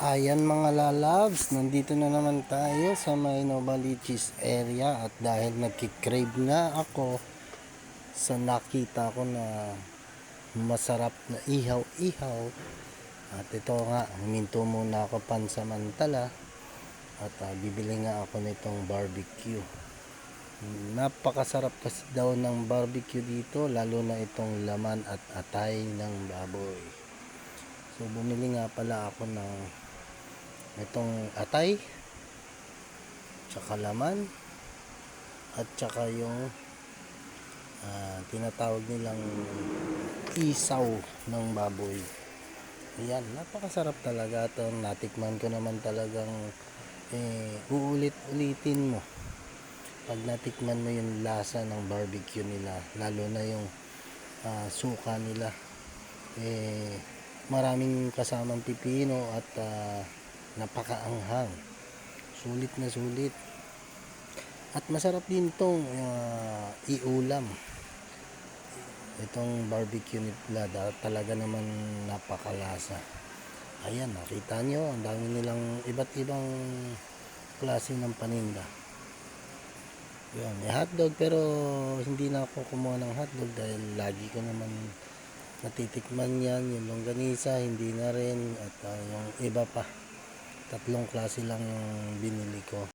Ayan mga lalabs, nandito na naman tayo sa may Novaliches area at dahil nagkikrave nga ako sa nakita ko na masarap na ihaw-ihaw at ito nga, huminto muna ako pansamantala at ah, bibili nga ako nitong barbecue. Napakasarap kasi daw ng barbecue dito, lalo na itong laman at atay ng baboy. So bumili nga pala ako ng itong atay, tsaka laman, at tsaka yung ah, tinatawag nilang isaw ng baboy. Ayan, napakasarap talaga ito. Natikman ko naman talagang eh, uulit-ulitin mo. Pag natikman mo yung lasa ng barbecue nila, lalo na yung ah, suka nila, eh, maraming kasamang pipino at ah, napakaanghang. Sulit na sulit. At masarap din itong ah, iulam. Itong barbecue nila da- talaga naman napakalasa. Ayan, nakita nyo, ang dami nilang iba't ibang klase ng paninda. Yan, may hotdog pero hindi na ako kumuha ng hotdog dahil lagi ko naman natitikman yan. Yung longganisa, hindi na rin. At ah, yung iba pa. Tatlong klase lang yung binili ko.